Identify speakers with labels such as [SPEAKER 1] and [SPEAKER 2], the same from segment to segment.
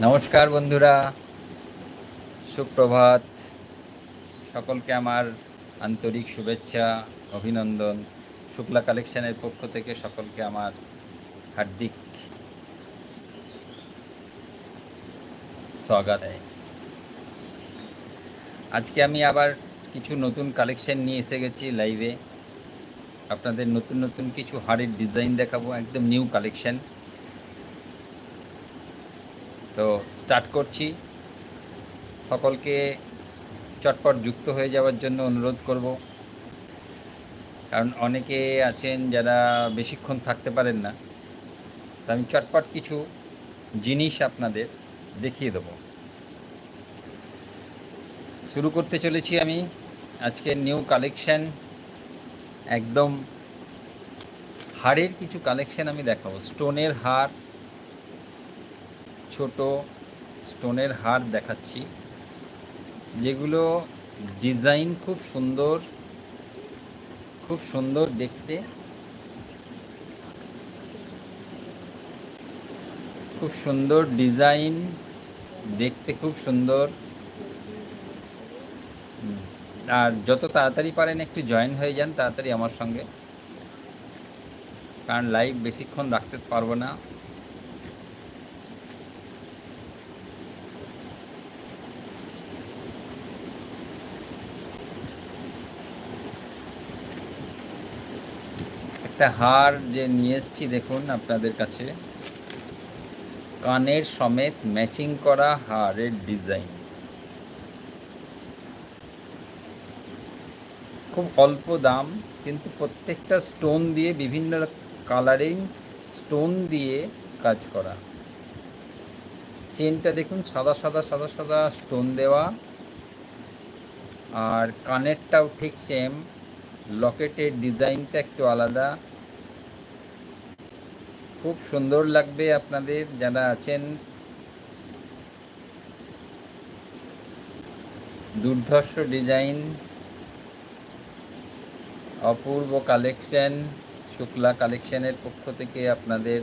[SPEAKER 1] নমস্কার বন্ধুরা। সুপ্রভাত। সকলকে আমার আন্তরিক শুভেচ্ছা, অভিনন্দন। শুক্লা কালেকশনের পক্ষ থেকে সকলকে আমার হার্দিক স্বাগত। আজকে আমি আবার কিছু নতুন কালেকশন নিয়ে এসে গেছি লাইভে। আপনাদের নতুন নতুন কিছু হাড়ের ডিজাইন দেখাবো, একদম নিউ কালেকশন। তো স্টার্ট করছি। সকলকে চটপট যুক্ত হয়ে যাওয়ার জন্য অনুরোধ করব। কারণ অনেকে আছেন যারা বেশিক্ষণ থাকতে পারেন না। তা আমি চটপট কিছু জিনিস আপনাদের দেখিয়ে দেবো। শুরু করতে চলেছি আমি আজকের নিউ কালেকশন একদম হাড়ের কিছু কালেকশন আমি দেখাবো। স্টোনের হার ছোট স্টোনের হার দেখাচ্ছি, যেগুলো ডিজাইন খুব সুন্দর খুব সুন্দর দেখতে, খুব সুন্দর ডিজাইন, দেখতে খুব সুন্দর। আর যত তাড়াতাড়ি পারেন একটু জয়েন হয়ে যান, তাড়াতাড়ি আমার সঙ্গে, কারণ লাইভ বেশিক্ষণ রাখতে পারব না। একটা হার যে নিয়ে এসেছি, দেখুন আপনাদের কাছে। কানের সমেত ম্যাচিং করা হারের ডিজাইন। খুব অল্প দাম, কিন্তু প্রত্যেকটা স্টোন দিয়ে, বিভিন্ন কালারিং স্টোন দিয়ে কাজ করা। চেনটা দেখুন, সাদা সাদা সাদা সাদা স্টোন দেওয়া। আর কানেরটাও ঠিক সেম লকেটের ডিজাইনটা একটু আলাদা। খুব সুন্দর লাগবে আপনাদের, যারা আছেন। দুর্ধর্ষ ডিজাইন, অপূর্ব কালেকশন, শুক্লা কালেকশনের পক্ষ থেকে আপনাদের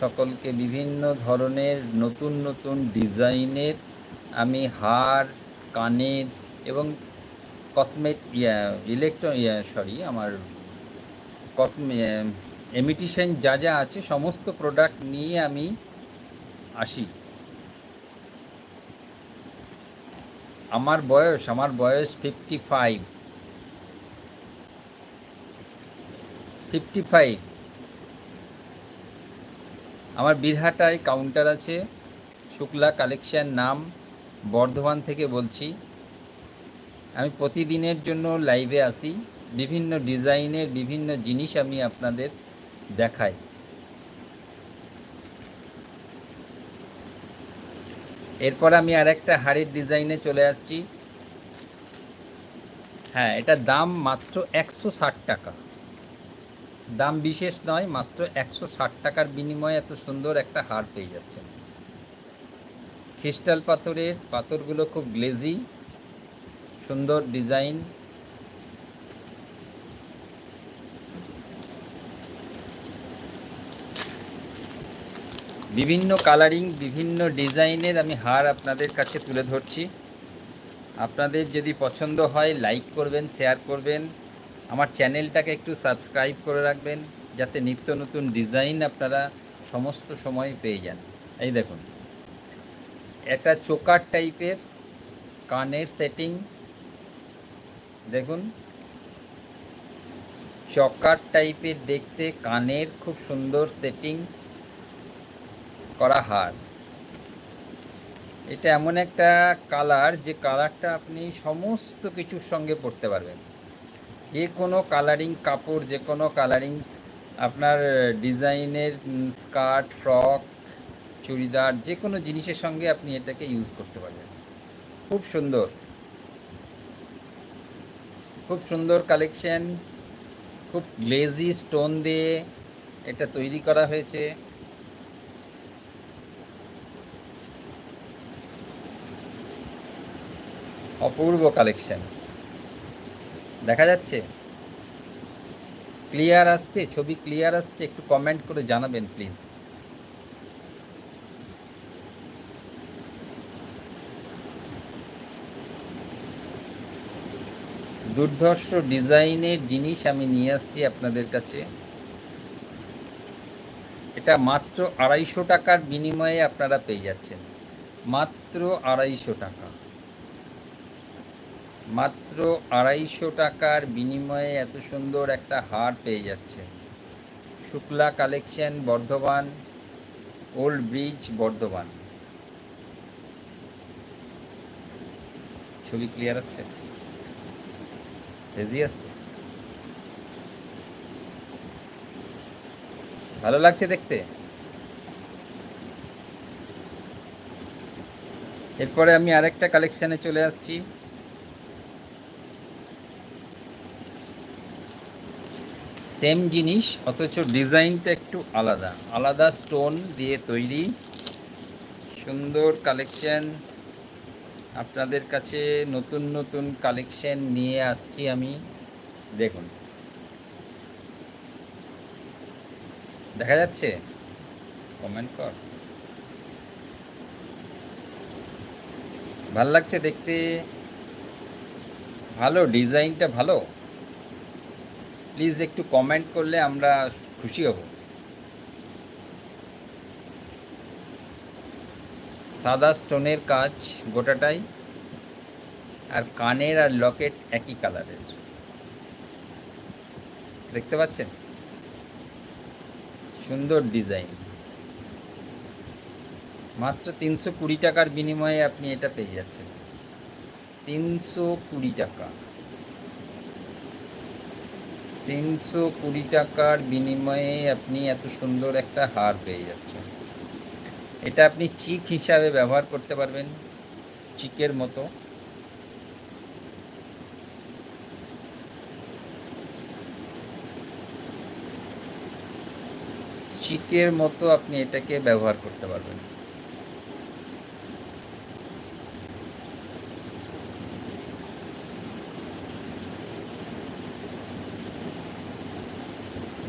[SPEAKER 1] সকলকে বিভিন্ন ধরনের নতুন নতুন ডিজাইনের আমি হার, কানের এবং কসমেট ইয়া ইলেকট্র ইয়া সরি আমার কসমে এমিটিশন যা যা আছে, সমস্ত প্রোডাক্ট নিয়ে আমি আসি। আমার বয়স আমার বয়স ফিফটি ফাইভ ফিফটি ফাইভ আমার বীরহাটায় কাউন্টার আছে, শুক্লা কালেকশন নাম বর্ধমান থেকে বলছি। আমি প্রতিদিনের জন্য লাইভে আসি বিভিন্ন ডিজাইনের বিভিন্ন জিনিস আমি আপনাদের দেখাই। এরপর আমি আর একটা হাড়ের ডিজাইনে চলে আসছি। হ্যাঁ এটা দাম মাত্র একশো ষাট টাকা। দাম বিশেষ নয়, মাত্র একশো ষাট টাকার বিনিময়ে এত সুন্দর একটা হার পেয়ে যাচ্ছেন। ক্রিস্টাল পাথরের পাথরগুলো খুব গ্লেজি সুন্দর ডিজাইন। বিভিন্ন কালারিং, বিভিন্ন ডিজাইনের আমি হার আপনাদের কাছে তুলে ধরছি। আপনাদের যদি পছন্দ হয়, লাইক করবেন, শেয়ার করবেন। আমার চ্যানেলটাকে একটু সাবস্ক্রাইব করে রাখবেন, যাতে নিত্য নতুন ডিজাইন আপনারা সমস্ত সময় পেয়ে যান। এই দেখুন, একটা চোকার টাইপের কানের সেটিং দেখুন। চকার টাইপের দেখতে কানের খুব সুন্দর সেটিং করা হার। এটা এমন একটা কালার যে কালারটা আপনি সমস্ত কিছুর সঙ্গে পরতে পারবেন। যে কোনো কালারিং কাপড়, যে কোনো কালারিং আপনার ডিজাইনের স্কার্ট ফ্রক চুড়িদার, যে কোনো জিনিসের সঙ্গে আপনি এটাকে ইউজ করতে পারবেন। খুব সুন্দর। খুব সুন্দর কালেকশন খুব গ্লেজি স্টোন দিয়ে এটা তৈরি করা হয়েছে। অপূর্ব কালেকশন দেখা যাচ্ছে? ক্লিয়ার আসছে? ছবি ক্লিয়ার আসছে? একটু কমেন্ট করে জানাবেন প্লিজ দুর্ধর্ষ ডিজাইনের জিনিস আমি নিয়ে আসছি আপনাদের কাছে। এটা মাত্র আড়াইশো টাকার বিনিময়ে আপনারা পেয়ে যাচ্ছেন। মাত্র আড়াইশো টাকা। মাত্র আড়াইশো টাকার বিনিময়ে এত সুন্দর একটা হার পেয়ে যাচ্ছে Shukla collection Bardhaman, old bridge Bardhaman. ছবি ক্লিয়ার আসছে? আসছে ভালো লাগছে দেখতে। এরপরে আমি আরেকটা কালেকশানে চলে আসছি। সেম জিনিস, অথচ ডিজাইনটা একটু আলাদা। আলাদা স্টোন দিয়ে তৈরি। সুন্দর কালেকশন আপনাদের কাছে নতুন নতুন কালেকশন নিয়ে আসছি আমি। দেখুন। দেখা যাচ্ছে? কমেন্ট কর। ভালো লাগছে দেখতে? ভালো, ডিজাইনটা ভালো। প্লিজ একটু কমেন্ট করলে আমরা খুশি হব। সাদা স্টোনের কাজ গোটাটাই আর কানের আর লকেট একই কালারের। দেখতে পাচ্ছেন? সুন্দর ডিজাইন। মাত্র তিনশো কুড়ি টাকার বিনিময়ে আপনি এটা পেয়ে যাচ্ছেন। তিনশো কুড়ি টাকা। তিনশো কুড়ি টাকার বিনিময়ে আপনি এত সুন্দর একটা হার পেয়ে যাচ্ছেন। এটা আপনি চিক হিসাবে ব্যবহার করতে পারবেন, চিকের মতো। চিকের মতো আপনি এটাকে ব্যবহার করতে পারবেন।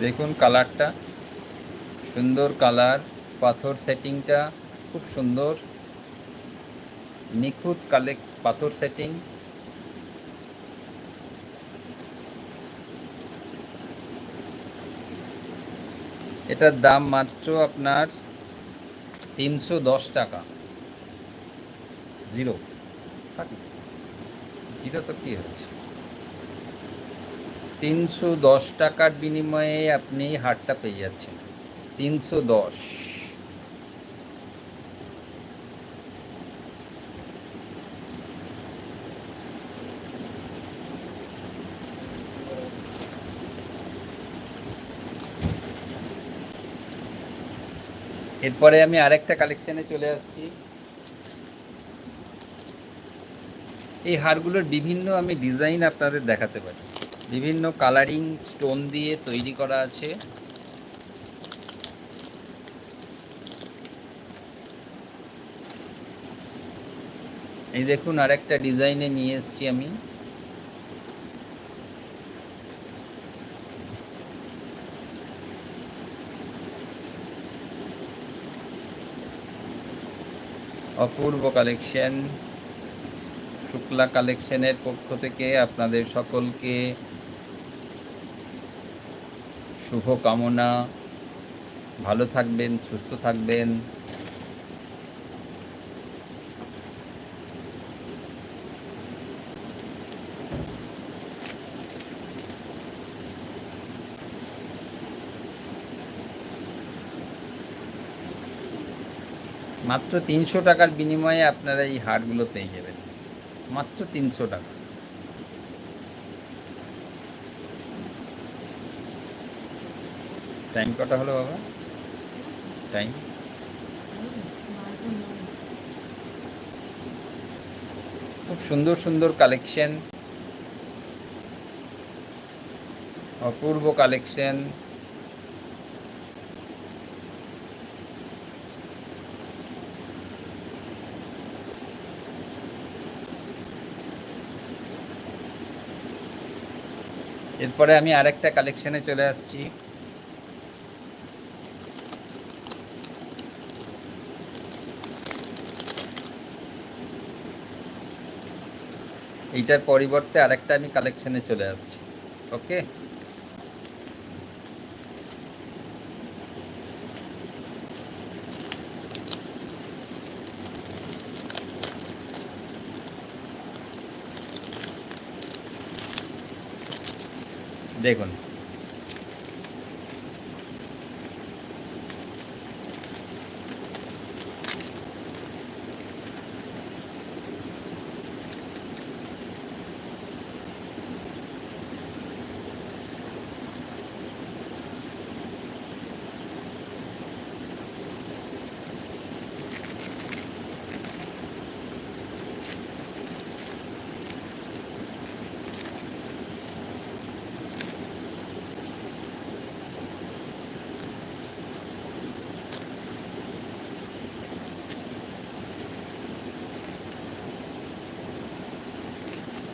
[SPEAKER 1] দেখুন কালারটা, সুন্দর কালার। পাথর সেটিংটা খুব সুন্দর। নিখুঁত কালেক, পাথর সেটিং। এটার দাম মাত্র আপনার তিনশো দশ টাকা। জিরো। জিরো তো কী হচ্ছে তিনশো দশ টাকার বিনিময়ে আপনি হারটা পেয়ে যাচ্ছেন। তিনশো দশ। এরপরে আমি আরেকটা কালেকশনে চলে আসছি। এই হারগুলোর বিভিন্ন আমি ডিজাইন আপনাদের দেখাতে পারি। বিভিন্ন কালারিং স্টোন দিয়ে তৈরি করা আছে। এই দেখুন, আরেকটা ডিজাইনে নিয়ে এসেছি আমি। অপূর্ব কালেকশন শুক্লা কালেকশনের পক্ষ থেকে আপনাদের সকলকে শুভ কামনা ভালো থাকবেন সুস্থ থাকবেন। মাত্র তিনশো টাকার বিনিময়ে আপনারা এই হারগুলো পেয়ে যাবেন। মাত্র তিনশো টাকা। টাইম কটা হলো বাবা? টাইম? খুব সুন্দর সুন্দর কালেকশন। অপূর্ব কালেকশন। এরপরে আমি আরেকটা কালেকশনে চলে আসছি। এইটার পরিবর্তে আরেকটা আমি কালেকশানে চলে আসছি। ওকে দেখুন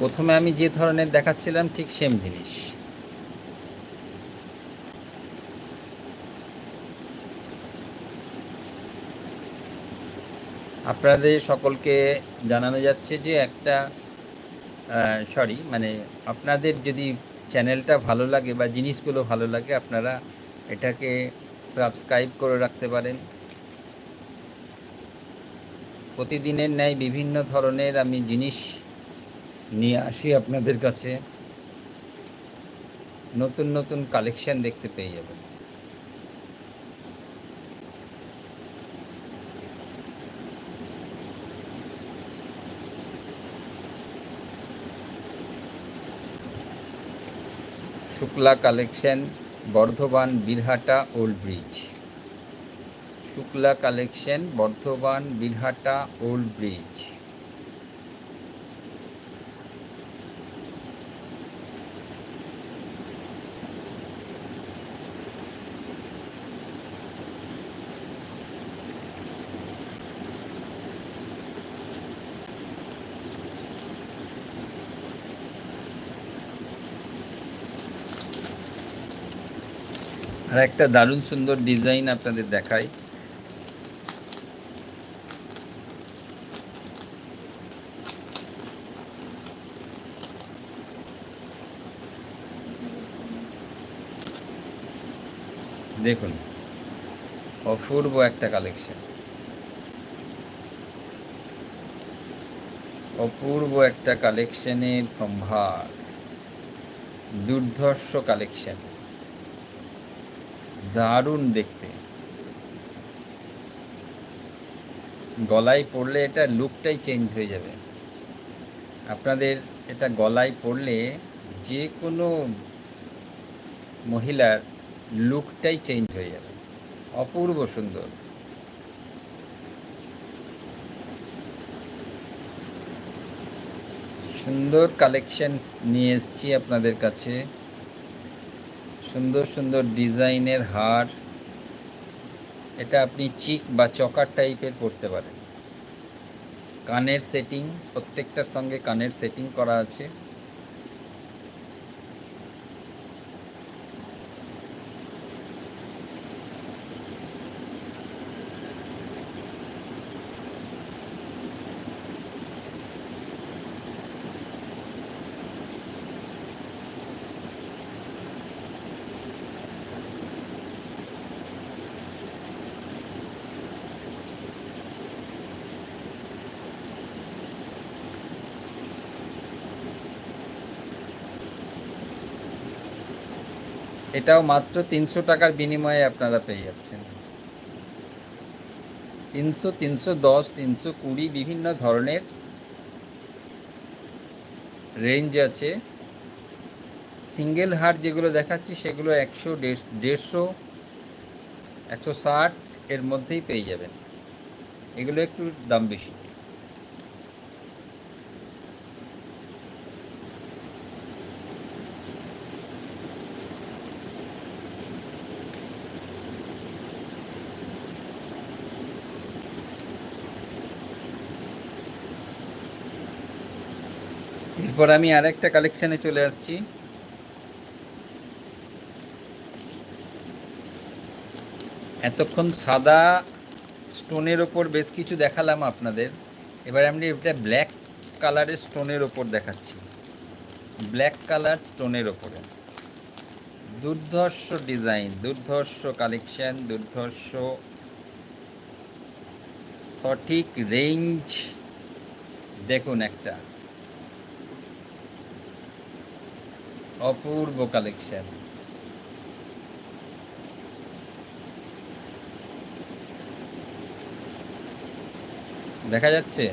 [SPEAKER 1] প্রথমে আমি যে ধরনের দেখাচ্ছিলাম, ঠিক সেম জিনিস। আপনাদের সকলকে জানানো যাচ্ছে যে একটা সরি মানে আপনাদের যদি চ্যানেলটা ভালো লাগে বা জিনিসগুলো ভালো লাগে, আপনারা এটাকে সাবস্ক্রাইব করে রাখতে পারেন। প্রতিদিনের ন্যায় বিভিন্ন ধরনের আমি জিনিস নিয়ে আসি আপনাদের কাছে। নতুন নতুন কালেকশন দেখতে পেয়ে যাবেন। Shukla collection Bardhaman, Birhata old bridge Shukla collection Bardhaman, Birhata old bridge আর একটা দারুণ সুন্দর ডিজাইন আপনাদের দেখাই। দেখুন, অপূর্ব একটা কালেকশন। অপূর্ব একটা কালেকশনের সম্ভার। দুর্ধর্ষ কালেকশন। দারুণ দেখতে। গলায় পড়লে এটা লুকটাই চেঞ্জ হয়ে যাবে। আপনাদের এটা গলায় পড়লে যে কোনো মহিলার লুকটাই চেঞ্জ হয়ে যাবে। অপূর্ব সুন্দর। সুন্দর কালেকশন নিয়ে এসছি আপনাদের কাছে। সুন্দর সুন্দর ডিজাইনের হার। এটা আপনি চিক বা চকার টাইপের পড়তে পারেন। কানের সেটিং, প্রত্যেকটার সঙ্গে কানের সেটিং করা আছে। এটাও মাত্র তিনশো টাকার বিনিময়ে আপনারা পেয়ে যাচ্ছেন। তিনশো তিনশো দশ, তিনশো কুড়ি বিভিন্ন ধরনের রেঞ্জ আছে। সিঙ্গেল হার যেগুলো দেখাচ্ছি সেগুলো একশো দেড়শো, একশো ষাট এর মধ্যেই পেয়ে যাবেন। এগুলো একটু দাম বেশি। এরপর আমি আরেকটা কালেকশানে চলে আসছি। এতক্ষণ সাদা স্টোনের ওপর বেশ কিছু দেখালাম আপনাদের। এবার আমি এটা ব্ল্যাক কালারের স্টোনের ওপর দেখাচ্ছি। ব্ল্যাক কালার স্টোনের ওপরে। দুর্ধর্ষ ডিজাইন, দুর্ধর্ষ কালেকশন দুর্ধর্ষ সঠিক রেঞ্জ দেখুন একটা। অপূর্ব কালেকশন দেখা যাচ্ছে?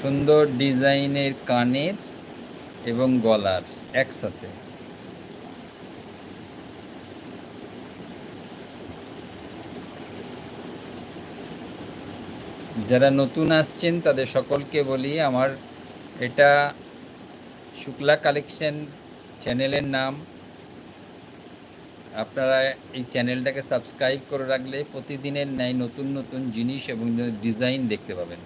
[SPEAKER 1] সুন্দর ডিজাইনের কানের এবং গলার একসাথে। যারা নতুন আসছেন, তাদের সকলকে বলি আমার এটা শুক্লা কালেকশন চ্যানেলের নাম। আপনারা এই চ্যানেলটাকে সাবস্ক্রাইব করে রাখলে প্রতিদিনের ন্যায় নতুন নতুন জিনিস এবং ডিজাইন দেখতে পাবেন।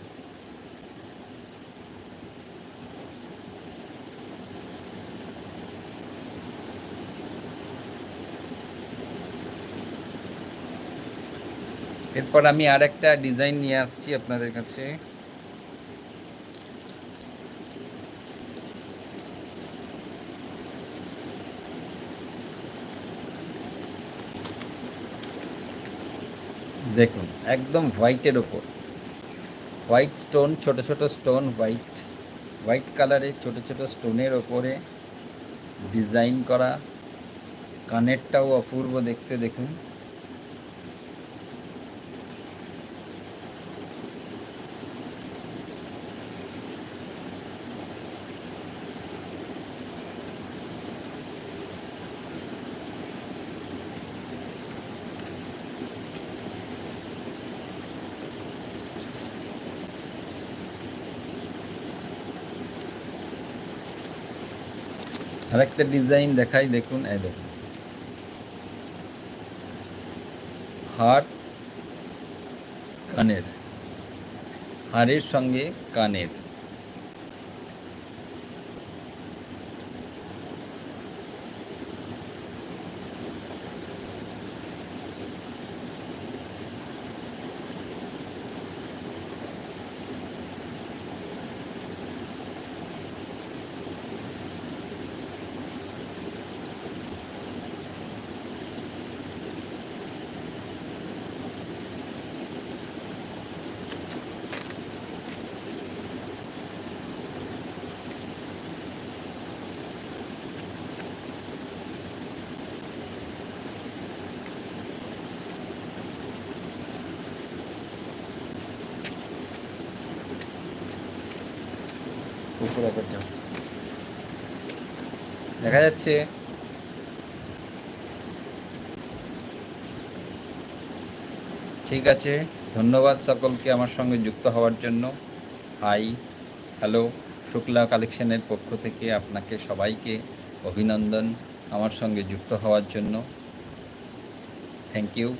[SPEAKER 1] এরপর আমি আর একটা ডিজাইন নিয়ে আসছি আপনাদের কাছে। দেখুন, একদম হোয়াইটের ওপর। হোয়াইট স্টোন, ছোট ছোট স্টোন, হোয়াইট হোয়াইট কালারের ছোট ছোট স্টোনের ওপরে ডিজাইন করা। কানেরটাও অপূর্ব দেখতে, দেখুন। আরেকটা ডিজাইন দেখাই দেখুন এই দেখুন। হার কানের হাড়ের সঙ্গে কানের। উপরে করতে। দেখা যাচ্ছে ঠিক আছে, ধন্যবাদ সকলকে আমার সঙ্গে যুক্ত হওয়ার জন্য। হাই, হ্যালো, শুক্লা কালেকশনের পক্ষ থেকে আপনাকে সবাইকে অভিনন্দন আমার সঙ্গে যুক্ত হওয়ার জন্য। Thank you.